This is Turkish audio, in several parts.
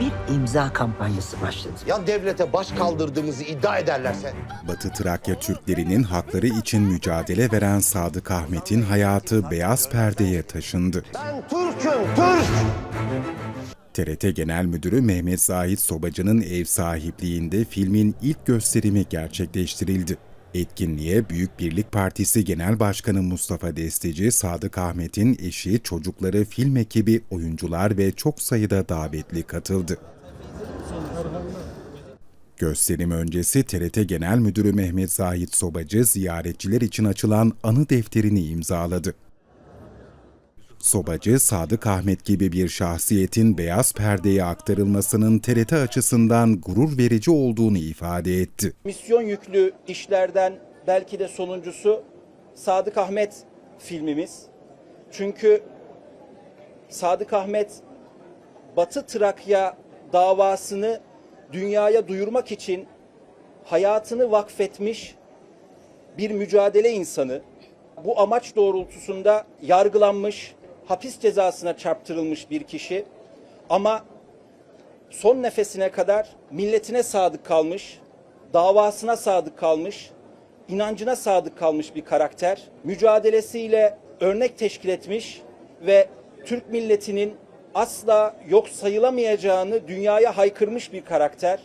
bir imza kampanyası başladı. Ya devlete baş kaldırdığımızı iddia ederlerse? Batı Trakya Türklerinin hakları için mücadele veren Sadık Ahmet'in hayatı beyaz perdeye taşındı. Ben Türk'üm, Türk! TRT Genel Müdürü Mehmet Zahit Sobacı'nın ev sahipliğinde filmin ilk gösterimi gerçekleştirildi. Etkinliğe Büyük Birlik Partisi Genel Başkanı Mustafa Destici, Sadık Ahmet'in eşi, çocukları, film ekibi, oyuncular ve çok sayıda davetli katıldı. Gösterim öncesi TRT Genel Müdürü Mehmet Zahit Sobacı ziyaretçiler için açılan anı defterini imzaladı. Sobacı, Sadık Ahmet gibi bir şahsiyetin beyaz perdeye aktarılmasının TRT açısından gurur verici olduğunu ifade etti. misyon yüklü işlerden belki de sonuncusu Sadık Ahmet filmimiz. Çünkü Sadık Ahmet Batı Trakya davasını dünyaya duyurmak için hayatını vakfetmiş bir mücadele insanı. Bu amaç doğrultusunda yargılanmış, hapis cezasına çarptırılmış bir kişi. Ama son nefesine kadar milletine sadık kalmış, davasına sadık kalmış, inancına sadık kalmış bir karakter. Mücadelesiyle örnek teşkil etmiş ve Türk milletinin asla yok sayılamayacağını dünyaya haykırmış bir karakter.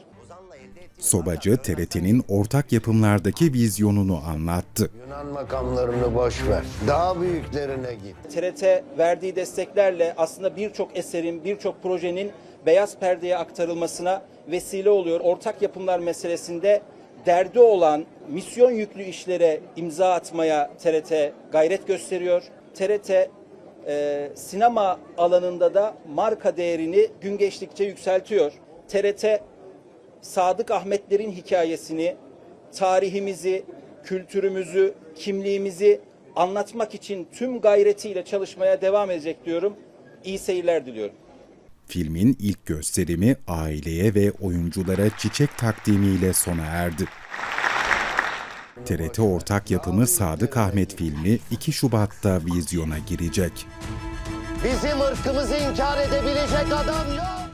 Sobacı, TRT'nin ortak yapımlardaki vizyonunu anlattı. Yunan makamlarını boş ver. Daha büyüklerine git. TRT verdiği desteklerle aslında birçok eserin, birçok projenin beyaz perdeye aktarılmasına vesile oluyor. Ortak yapımlar meselesinde derdi olan misyon yüklü işlere imza atmaya TRT gayret gösteriyor. TRT e, sinema alanında da marka değerini gün geçtikçe yükseltiyor. TRT Sadık Ahmetlerin hikayesini, tarihimizi, kültürümüzü, kimliğimizi anlatmak için tüm gayretiyle çalışmaya devam edecek diyorum. İyi seyirler diliyorum. Filmin ilk gösterimi aileye ve oyunculara çiçek takdimiyle sona erdi. TRT ortak yapımı Sadık Ahmet filmi 2 Şubat'ta vizyona girecek. Bizim ırkımızı inkar edebilecek adam yok!